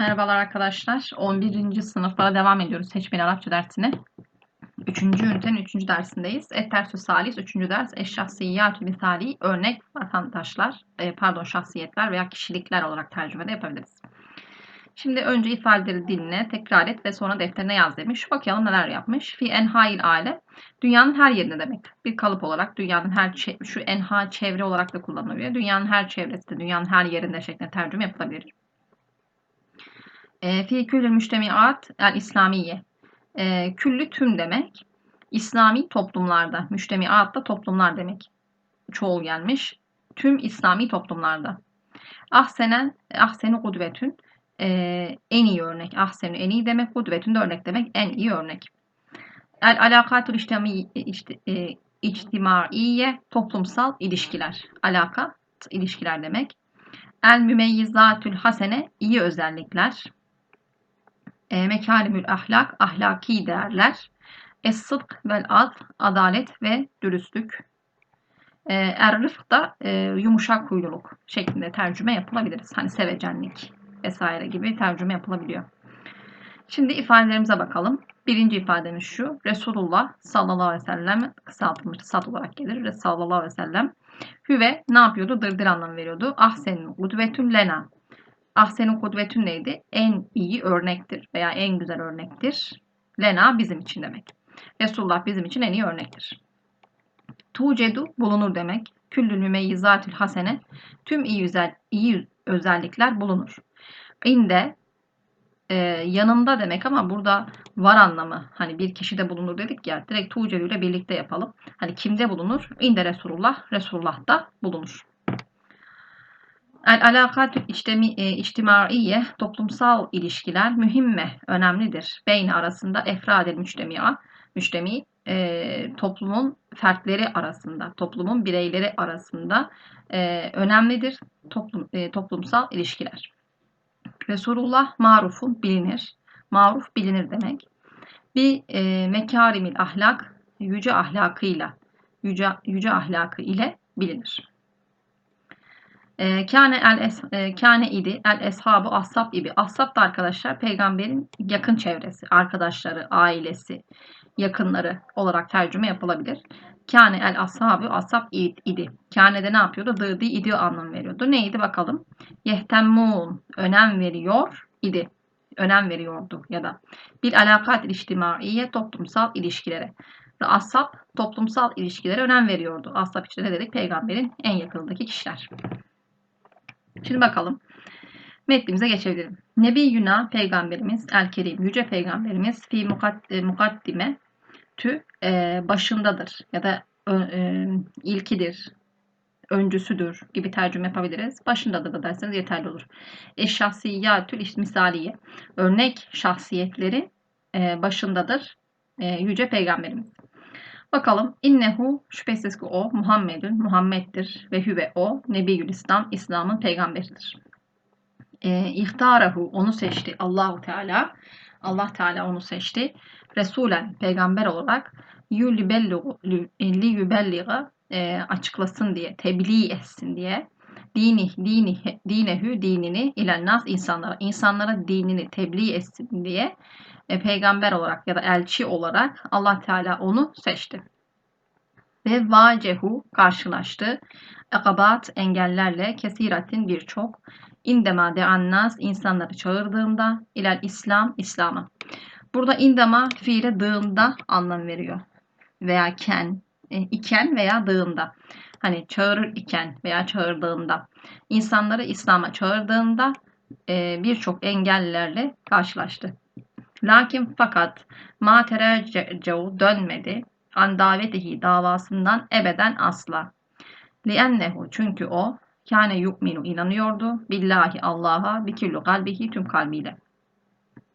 Merhabalar arkadaşlar. 11. sınıflara devam ediyoruz seçmeli Arapça dersine. 3. ünitenin 3. dersindeyiz. Ettersü salis 3. ders. Eşşahsiyyatü misali örnek vatandaşlar, e, pardon şahsiyetler veya kişilikler olarak tercüme de yapabiliriz. Şimdi önce ifadeleri dinle, tekrar et ve sonra defterine yaz demiş. Bakalım neler yapmış. Fi enhail ale. Dünyanın her yerinde demek. Bir kalıp olarak dünyanın her şu enha çevre olarak da kullanılıyor. Dünyanın her çevresinde, dünyanın her yerinde şeklinde tercüme yapılabilir. E, fi küllü müştemiat el İslamiye. E, küllü tüm demek. İslami toplumlarda. Müştemiat da toplumlar demek. Çoğul gelmiş. Tüm İslami toplumlarda. Ahsenen, ahseni kudvetün. E, en iyi örnek. Ahseni en iyi demek. Kudvetün de örnek demek. En iyi örnek. El alakatul e, içtimaiye toplumsal ilişkiler. Alaka ilişkiler demek. El mümeyyizatül hasene iyi özellikler e, mekalimül ahlak, ahlaki değerler, es-sıdk vel ad, adalet ve dürüstlük, e, er-rıfk da e, yumuşak huyluluk şeklinde tercüme yapılabiliriz. Hani sevecenlik vesaire gibi tercüme yapılabiliyor. Şimdi ifadelerimize bakalım. Birinci ifademiz şu. Resulullah sallallahu aleyhi ve sellem kısaltılmış sat olarak gelir. Sallallahu aleyhi ve sellem. Hüve ne yapıyordu? Dırdır anlamı veriyordu. Ahsenin udvetün lena. Ahsen'in kudvetün neydi? En iyi örnektir veya en güzel örnektir. Lena bizim için demek. Resulullah bizim için en iyi örnektir. Tucedu bulunur demek. Küllül mümeyyizatül hasene tüm iyi, güzel, iyi özellikler bulunur. İnde e, yanında demek ama burada var anlamı. Hani bir kişi de bulunur dedik ya. Direkt tucedu ile birlikte yapalım. Hani kimde bulunur? İnde Resulullah, Resulullah da bulunur. El alakatü e, içtimaiye toplumsal ilişkiler mühimme önemlidir. Beyni arasında efradel müştemia müştemi e, toplumun fertleri arasında, toplumun bireyleri arasında e, önemlidir toplum, e, toplumsal ilişkiler. Resulullah marufun bilinir. Maruf bilinir demek. Bir e, mekarimil ahlak yüce ahlakıyla, yüce, yüce ahlakı ile bilinir. Ee, kâne el es, e, idi el eshabu ashab gibi. Ashab da arkadaşlar peygamberin yakın çevresi, arkadaşları, ailesi, yakınları olarak tercüme yapılabilir. Kâne el ashabu ashab idi. Kâne de ne yapıyordu? Dıdı idi anlam veriyordu. Neydi bakalım? Yehtemmun önem veriyor idi. Önem veriyordu ya da bir alakat içtimaiye toplumsal ilişkilere. Ashab toplumsal ilişkilere önem veriyordu. Ashab işte ne dedik? Peygamberin en yakınındaki kişiler. Şimdi bakalım. Metnimize geçebilirim. Nebi Yuna peygamberimiz El Kerim yüce peygamberimiz fi e, mukaddime tü e, başındadır ya da e, ilkidir, öncüsüdür gibi tercüme yapabiliriz. Başındadır da derseniz yeterli olur. Eşşahsiyyatül misaliye. Örnek şahsiyetleri e, başındadır e, yüce peygamberimiz. Bakalım innehu şüphesiz ki o Muhammedun Muhammed'dir ve hüve o Nebiyül İslam İslam'ın peygamberidir. E, ihtarahu onu seçti Allahu Teala. Allah Teala onu seçti. Resulen peygamber olarak li yübelliga e, açıklasın diye, tebliğ etsin diye dini dini dinehü dinini ilen nas insanlara insanlara dinini tebliğ etsin diye e, peygamber olarak ya da elçi olarak Allah Teala onu seçti. Ve vacehu karşılaştı. Akabat engellerle kesiratin birçok. İndema deannas insanları çağırdığında ilel İslam İslam'a. Burada indema fiile dığında anlam veriyor. Veya ken, e, iken veya dığında. Hani çağırır iken veya çağırdığında. insanları İslam'a çağırdığında e, birçok engellerle karşılaştı. Lakin fakat ma terece'u dönmedi. An davetihi davasından ebeden asla. Liennehu çünkü o kâne yu'minu inanıyordu. Billahi Allah'a bikillu kalbihi tüm kalbiyle.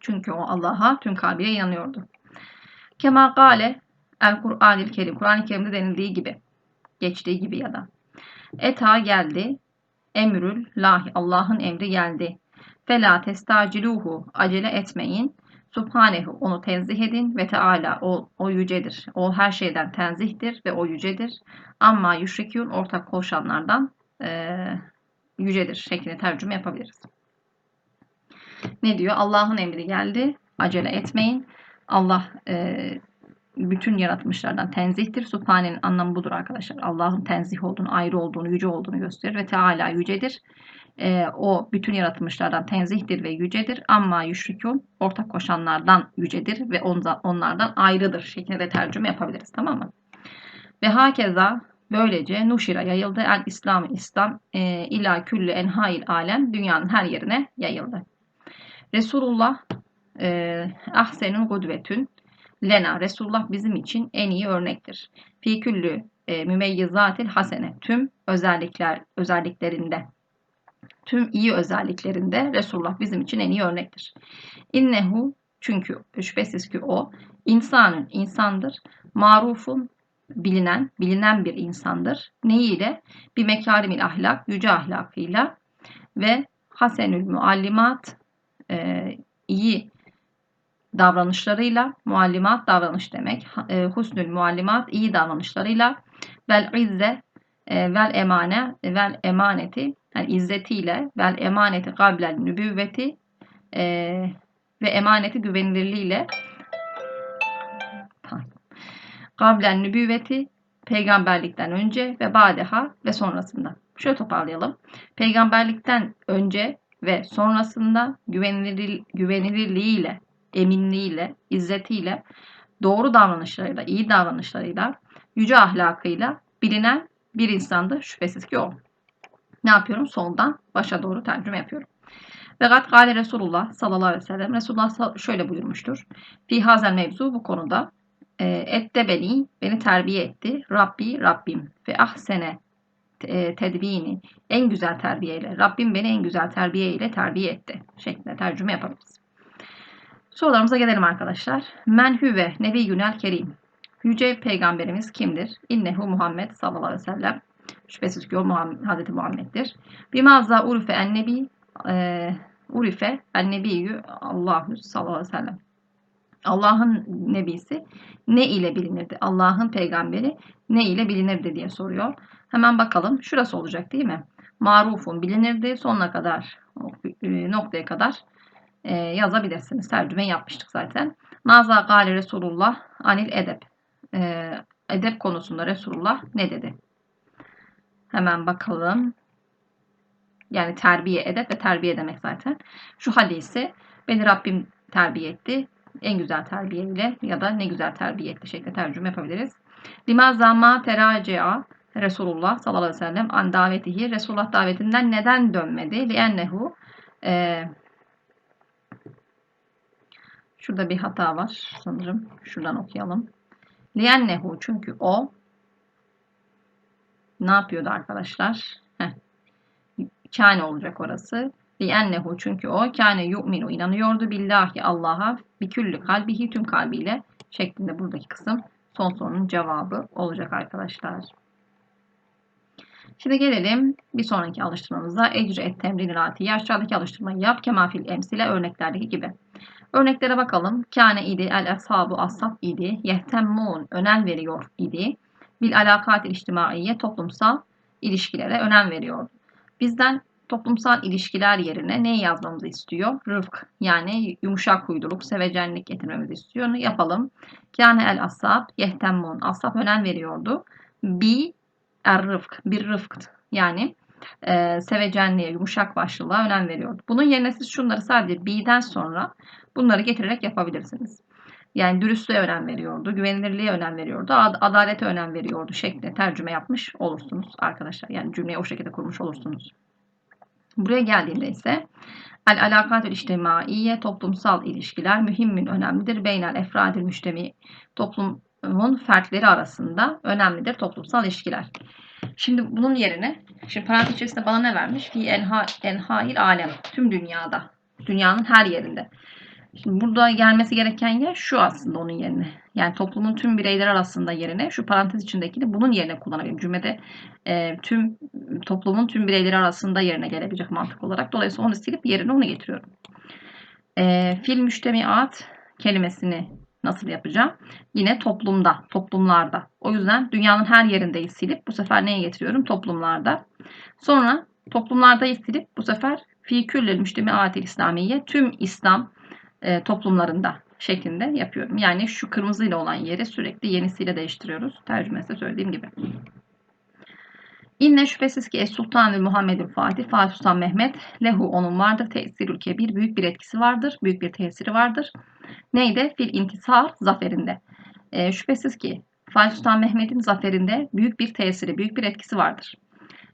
Çünkü o Allah'a tüm kalbiyle inanıyordu. Kema gale el Kur'an-ı Kerim. Kur'an-ı Kerim'de denildiği gibi. Geçtiği gibi ya da. Eta geldi. Emrül lahi. Allah'ın emri geldi. Fela testaciluhu. Acele etmeyin. Subhanehu onu tenzih edin ve Teala o, o yücedir. O her şeyden tenzihtir ve o yücedir. Ama yüşrikûn ortak koşanlardan e, yücedir şeklinde tercüme yapabiliriz. Ne diyor? Allah'ın emri geldi. Acele etmeyin. Allah e, bütün yaratmışlardan tenzihtir. Subhane'nin anlamı budur arkadaşlar. Allah'ın tenzih olduğunu, ayrı olduğunu, yüce olduğunu gösterir ve Teala yücedir. E, o bütün yaratmışlardan tenzihtir ve yücedir. Amma yüşrikun ortak koşanlardan yücedir ve onlardan ayrıdır şeklinde tercüme yapabiliriz. Tamam mı? Ve hakeza böylece nuşira yayıldı. El İslam İslam e, ila küllü enhail alem dünyanın her yerine yayıldı. Resulullah e, ahsenun gudvetün lena Resulullah bizim için en iyi örnektir. Fi küllü e, mümeyyizatil hasene tüm özellikler özelliklerinde tüm iyi özelliklerinde Resulullah bizim için en iyi örnektir. İnnehu çünkü şüphesiz ki o insanın insandır. Marufun bilinen, bilinen bir insandır. Neyiyle? Bir mekarimil ahlak, yüce ahlakıyla ve hasenül muallimat, e, iyi davranışlarıyla, muallimat davranış demek, e, husnül muallimat, iyi davranışlarıyla, vel izze, e, vel emane, vel emaneti, yani izzetiyle, vel emaneti kablel nübüvveti e, ve emaneti güvenilirliğiyle Kablen nübüvveti peygamberlikten önce ve badeha ve sonrasında. Şöyle toparlayalım. Peygamberlikten önce ve sonrasında güvenilir, güvenilirliğiyle, eminliğiyle, izzetiyle, doğru davranışlarıyla, iyi davranışlarıyla, yüce ahlakıyla bilinen bir insandı şüphesiz ki o. Ne yapıyorum? Soldan başa doğru tercüme yapıyorum. Ve gat gale Resulullah sallallahu aleyhi ve sellem Resulullah şöyle buyurmuştur. Fi hazel mevzu bu konuda e, ette beni, beni terbiye etti. Rabbi, Rabbim ve ahsene e, tedbini, en güzel terbiyeyle. Rabbim beni en güzel terbiyeyle terbiye etti. Şeklinde tercüme yapabiliriz. Sorularımıza gelelim arkadaşlar. Men hüve nebiyyünel kerim. Yüce peygamberimiz kimdir? İnnehu Muhammed sallallahu aleyhi ve sellem. Şüphesiz ki o Muhammed, Hazreti Muhammed'dir. Bimazza urife en nebi e, urife en nebiyyü Allahu sallallahu aleyhi ve sellem. Allah'ın nebisi ne ile bilinirdi? Allah'ın peygamberi ne ile bilinirdi diye soruyor. Hemen bakalım. Şurası olacak değil mi? Marufun bilinirdi. Sonuna kadar e, noktaya kadar e, yazabilirsiniz. Tercüme yapmıştık zaten. Maza gale Resulullah anil edep. E, edep konusunda Resulullah ne dedi? Hemen bakalım. Yani terbiye edep ve terbiye demek zaten. Şu hadisi beni Rabbim terbiye etti en güzel terbiyeyle ya da ne güzel terbiye etti şeklinde tercüme yapabiliriz. Limaza ma teracia Resulullah sallallahu aleyhi ve sellem an davetihi Resulullah davetinden neden dönmedi? Liennehu e, şurada bir hata var sanırım. Şuradan okuyalım. Liennehu çünkü o ne yapıyordu arkadaşlar? Heh. Kâne olacak orası. Liennehu çünkü o kâne yu'minu inanıyordu billahi Allah'a biküllü kalbihi tüm kalbiyle şeklinde buradaki kısım son sorunun cevabı olacak arkadaşlar. Şimdi gelelim bir sonraki alıştırmamıza. Ecre et temrin atiye. Aşağıdaki alıştırmayı yap. Kemafil emsile örneklerdeki gibi. Örneklere bakalım. Kâne idi, el ashabu ashab idi, yehtemmun önem veriyor idi. Bil alakat içtimaiye toplumsal ilişkilere önem veriyordu. Bizden toplumsal ilişkiler yerine neyi yazmamızı istiyor? Rıfk yani yumuşak huyluluk, sevecenlik getirmemizi istiyor. Onu yapalım. Kâne el asab yehtemmun. Asab önem veriyordu. Bi er rıfk. Bir rıfk yani e, sevecenliğe, yumuşak başlılığa önem veriyordu. Bunun yerine siz şunları sadece bi'den sonra bunları getirerek yapabilirsiniz. Yani dürüstlüğe önem veriyordu, güvenilirliğe önem veriyordu, adalete önem veriyordu şeklinde tercüme yapmış olursunuz arkadaşlar. Yani cümleyi o şekilde kurmuş olursunuz. Buraya geldiğinde ise el alakatül içtimaiye toplumsal ilişkiler mühimmin önemlidir. Beynel efradil müştemi toplumun fertleri arasında önemlidir toplumsal ilişkiler. Şimdi bunun yerine şimdi parantez içerisinde bana ne vermiş? Fi enha, enhail alem tüm dünyada. Dünyanın her yerinde. Şimdi burada gelmesi gereken yer şu aslında onun yerine. Yani toplumun tüm bireyler arasında yerine şu parantez içindekini bunun yerine kullanabilirim. Cümlede e, tüm toplumun tüm bireyleri arasında yerine gelebilecek mantık olarak. Dolayısıyla onu silip yerine onu getiriyorum. E, fil müştemiat kelimesini nasıl yapacağım? Yine toplumda, toplumlarda. O yüzden dünyanın her yerindeyi silip bu sefer neye getiriyorum? Toplumlarda. Sonra toplumlarda silip bu sefer fi küllel müştemiatil İslamiye tüm İslam e, toplumlarında şeklinde yapıyorum. Yani şu kırmızıyla olan yeri sürekli yenisiyle değiştiriyoruz. Tercümesi söylediğim gibi. İnne şüphesiz ki Es-Sultanül Muhammedül Fatih, Fatih Sultan Mehmet, lehu onun vardır, tesirül kebir, büyük bir etkisi vardır, büyük bir tesiri vardır. Neydi? Fil intisar zaferinde. E, şüphesiz ki Fatih Sultan Mehmet'in zaferinde büyük bir tesiri, büyük bir etkisi vardır.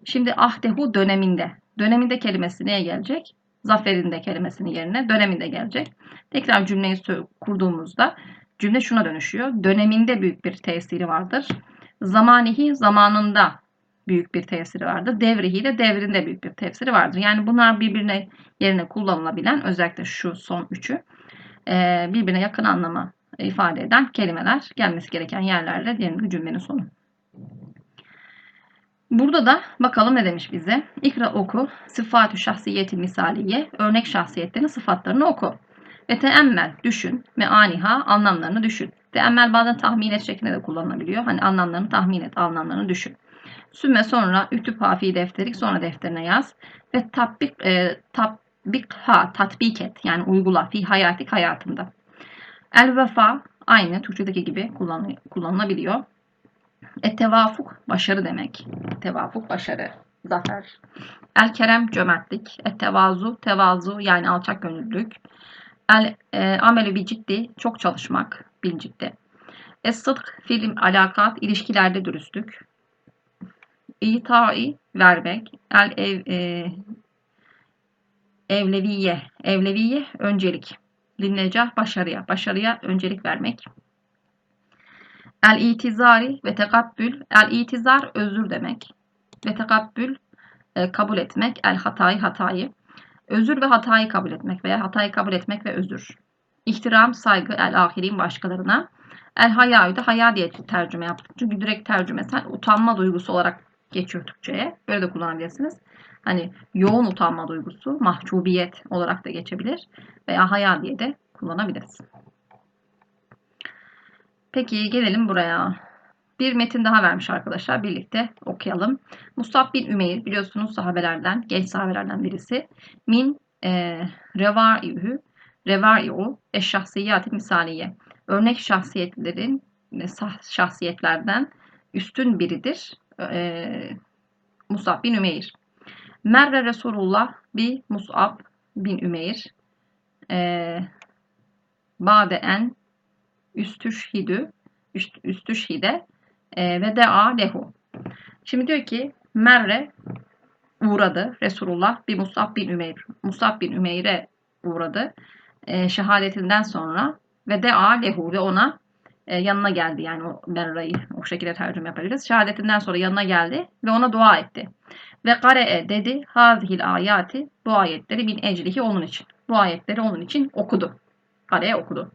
Şimdi ahdehu döneminde. Döneminde kelimesi neye gelecek? Zaferinde kelimesinin yerine döneminde gelecek. Tekrar cümleyi kurduğumuzda cümle şuna dönüşüyor. Döneminde büyük bir tesiri vardır. Zamanihi zamanında büyük bir tesiri vardır. Devrihi de devrinde büyük bir tesiri vardır. Yani bunlar birbirine yerine kullanılabilen özellikle şu son üçü e, birbirine yakın anlamı ifade eden kelimeler gelmesi gereken yerlerle diyelim ki cümlenin sonu. Burada da bakalım ne demiş bize. İkra oku, sıfatü şahsiyeti misaliye, örnek şahsiyetlerin sıfatlarını oku. Ve teemmel, düşün, meaniha, anlamlarını düşün. Teemmel bazen tahmin et şeklinde de kullanılabiliyor. Hani anlamlarını tahmin et, anlamlarını düşün. Sümme sonra ütüp hafi defterik sonra defterine yaz. Ve tatbik, e, tatbik ha, tatbik et. Yani uygula fi hayatik hayatında. El vefa aynı Türkçedeki gibi kullanılabiliyor. Et tevafuk başarı demek. Tevafuk başarı, zafer. El kerem cömertlik. Et tevazu yani alçak gönüllülük. El e, ameli bir ciddi çok çalışmak bil ciddi. Es sıdk film alakat ilişkilerde dürüstlük. İtai vermek. El ev e, evleviye evleviye öncelik. Linnecah başarıya başarıya öncelik vermek. El itizari ve tekabbül. El itizar özür demek. Ve tekabbül e, kabul etmek. El hatayı hatayı. Özür ve hatayı kabul etmek veya hatayı kabul etmek ve özür. İhtiram, saygı, el ahirin başkalarına. El hayayı da haya diye tercüme yaptık. Çünkü direkt tercüme sen utanma duygusu olarak geçiyor Türkçe'ye. Böyle de kullanabilirsiniz. Hani yoğun utanma duygusu, mahcubiyet olarak da geçebilir. Veya haya diye de kullanabiliriz. Peki gelelim buraya. Bir metin daha vermiş arkadaşlar. Birlikte okuyalım. Musab bin Ümeyr biliyorsunuz sahabelerden, genç sahabelerden birisi. Min e, revâihü revâi'u eşşahsiyat misaliye. Örnek şahsiyetlerin e, şahsiyetlerden üstün biridir. E, Musab bin Ümeyr. Merre Resulullah bi Musab bin Ümeyr. E, Bade en üstüşhidü üst, üstüşhide e, ve dea lehu. Şimdi diyor ki merre uğradı Resulullah bir Musab bin Ümeyr. Musab bin Ümeyr'e uğradı. E, şehadetinden sonra ve dea lehu ve ona e, yanına geldi. Yani o merrayı o şekilde tercüme yapabiliriz. Şehadetinden sonra yanına geldi ve ona dua etti. Ve kare'e dedi hazihil ayati bu ayetleri bin ecrihi onun için. Bu ayetleri onun için okudu. Kare'ye okudu.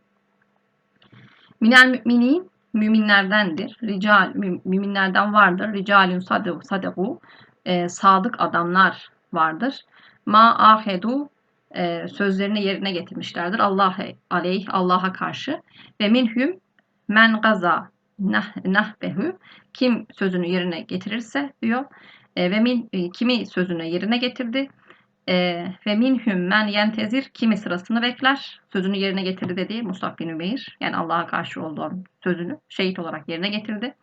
Minel müminin müminlerdendir. Rical müminlerden vardır. Ricalun sadu sadaku e, sadık adamlar vardır. Ma ahedu e, sözlerini yerine getirmişlerdir. Allah aleyh Allah'a karşı ve minhum men gaza nah, nahbehu kim sözünü yerine getirirse diyor e, ve min e, kimi sözünü yerine getirdi e, ve minhum men yentezir kimi sırasını bekler. Sözünü yerine getirdi dediği Musab bin Ümeyr. Yani Allah'a karşı olduğu sözünü şehit olarak yerine getirdi.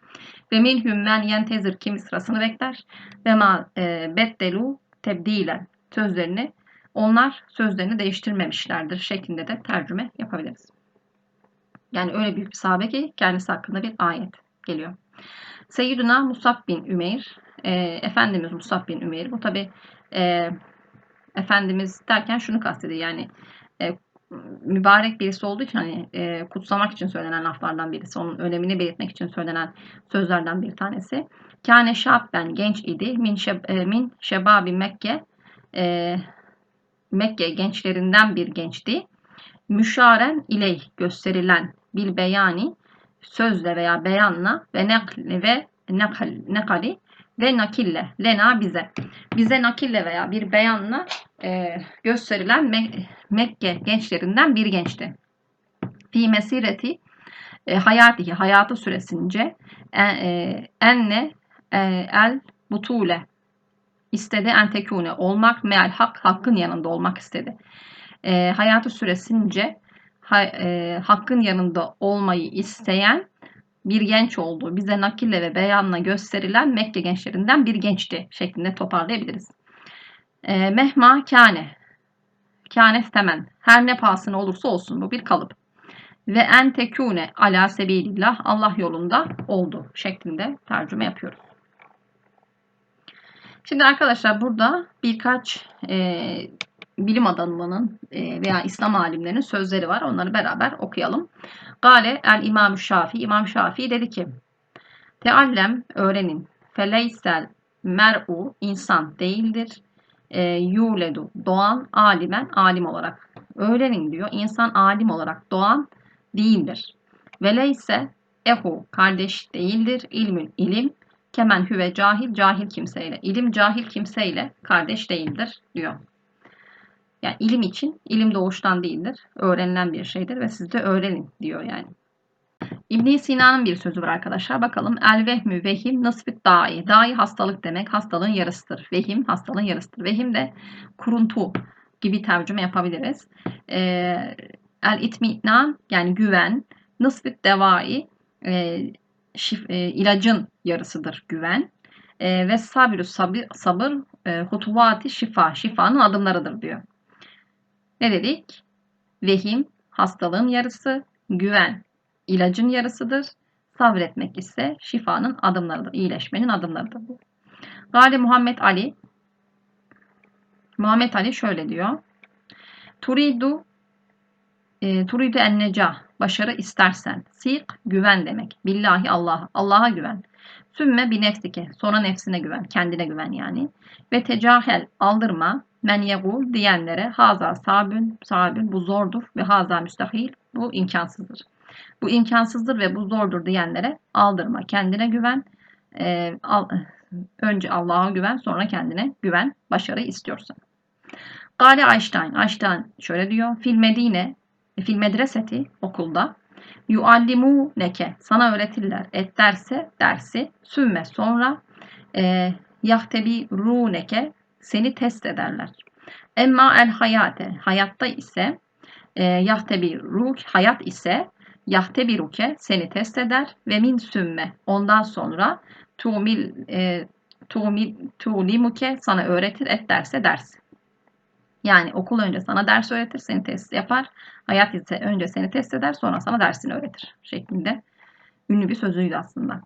Ve minhum men yentezir kimi sırasını bekler. Ve ma e, beddelu tebdilen sözlerini onlar sözlerini değiştirmemişlerdir şeklinde de tercüme yapabiliriz. Yani öyle büyük bir sahabe ki kendisi hakkında bir ayet geliyor. Seyyiduna Musab bin Ümeyr, e, Efendimiz Musab bin Ümeyr. Bu tabi e, Efendimiz derken şunu kastediyor yani e, mübarek birisi olduğu için hani e, kutsamak için söylenen laflardan birisi. Onun önemini belirtmek için söylenen sözlerden bir tanesi. Kâne şabben genç idi. Min, şeb, e, min şebabi Mekke e, Mekke gençlerinden bir gençti. Müşaren iley gösterilen bil beyani sözle veya beyanla ve nekli ve nekal, nekali ve nakille lena bize. Bize nakille veya bir beyanla e, gösterilen Me Mekke gençlerinden bir gençti. Fi mesireti e, hayatihi hayatı süresince e, e, enne e, el butule istedi entekune olmak meal hak hakkın yanında olmak istedi. E, hayatı süresince ha, e, hakkın yanında olmayı isteyen bir genç oldu. Bize nakille ve beyanla gösterilen Mekke gençlerinden bir gençti şeklinde toparlayabiliriz. E, mehma kâne. Kâne temen. Her ne pahasına olursa olsun bu bir kalıp. Ve en tekune ala sebilillah Allah yolunda oldu şeklinde tercüme yapıyoruz. Şimdi arkadaşlar burada birkaç e, bilim adamının e, veya İslam alimlerinin sözleri var. Onları beraber okuyalım. Gale el İmam Şafii. İmam Şafii dedi ki Teallem öğrenin. Feleysel mer'u insan değildir. E, yuledu doğan alimen alim olarak. Öğrenin diyor. İnsan alim olarak doğan değildir. Veleyse ehu kardeş değildir. İlmün ilim kemen hüve cahil cahil kimseyle. İlim cahil kimseyle kardeş değildir diyor. Yani ilim için ilim doğuştan değildir. Öğrenilen bir şeydir ve siz de öğrenin diyor yani. ibn Sina'nın bir sözü var arkadaşlar. Bakalım. El vehmü vehim nasfit dahi. Dahi hastalık demek. Hastalığın yarısıdır. Vehim hastalığın yarısıdır. Vehim de kuruntu gibi tercüme yapabiliriz. Ee, el itminan yani güven. Nasfit devai e, şif, e, ilacın yarısıdır güven. E, ve sabirü sabır, sabır e, hutuvati şifa. Şifanın adımlarıdır diyor. Ne dedik? Vehim hastalığın yarısı, güven ilacın yarısıdır. Sabretmek ise şifanın adımlarıdır, iyileşmenin adımlarıdır. Gali Muhammed Ali Muhammed Ali şöyle diyor. Turidu e, turidu en necah başarı istersen. Sik güven demek. Billahi Allah'a. Allah'a güven. Sümme bir nefsike. Sonra nefsine güven. Kendine güven yani. Ve tecahel aldırma. Men yegul diyenlere haza sabün. Sabün bu zordur. Ve haza müstahil. Bu imkansızdır. Bu imkansızdır ve bu zordur diyenlere aldırma. Kendine güven. Ee, al, önce Allah'a güven. Sonra kendine güven. Başarı istiyorsan. Gale Einstein. Einstein şöyle diyor. Fil Medine fil medreseti okulda yuallimu neke sana öğretirler et derse dersi sümme sonra e, yahtebi runeke seni test ederler. Emma el hayate hayatta ise e, yahtebi ruh hayat ise yahtebi ruke seni test eder ve min sümme ondan sonra tuğmil e, tuğmil tuğlimuke sana öğretir et derse ders. Yani okul önce sana ders öğretir, seni test yapar. Hayat ise önce seni test eder, sonra sana dersini öğretir şeklinde ünlü bir sözüydü aslında.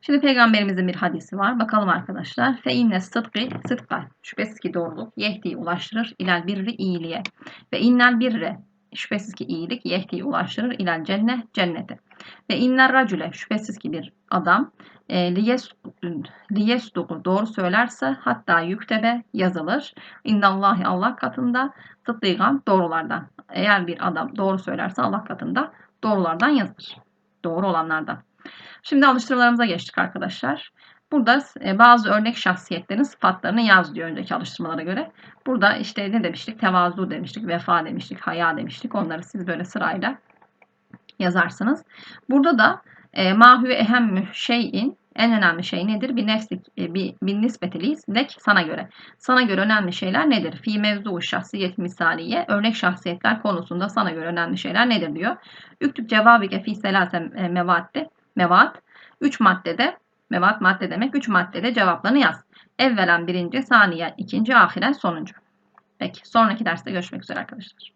Şimdi peygamberimizin bir hadisi var. Bakalım arkadaşlar. Fe inne sıdkı sıdka. Şüphesiz ki doğruluk yehdi ulaştırır ilal birri iyiliğe. Ve innel birre şüphesiz ki iyilik yehdi ulaştırır ilal cennet cennete. Ve inner racüle şüphesiz ki bir adam e, liyesduku doğru söylerse hatta yüktebe yazılır. İndallahi Allah katında sıddıgan doğrulardan. Eğer bir adam doğru söylerse Allah katında doğrulardan yazılır. Doğru olanlardan. Şimdi alıştırmalarımıza geçtik arkadaşlar. Burada e, bazı örnek şahsiyetlerin sıfatlarını yaz diyor önceki alıştırmalara göre. Burada işte ne demiştik? Tevazu demiştik, vefa demiştik, haya demiştik. Onları siz böyle sırayla yazarsınız. Burada da e, mahü ehemmü şeyin en önemli şey nedir? Bir nefslik, e, bir, bir nispetiliyiz. Lek sana göre. Sana göre önemli şeyler nedir? Fi mevzu şahsiyet misaliye. Örnek şahsiyetler konusunda sana göre önemli şeyler nedir diyor. Üktüp cevabike fi selase mevatte. Mevat. Üç maddede mevat madde demek. Üç maddede cevaplarını yaz. Evvelen birinci, saniye, ikinci, ahiren sonuncu. Peki sonraki derste görüşmek üzere arkadaşlar.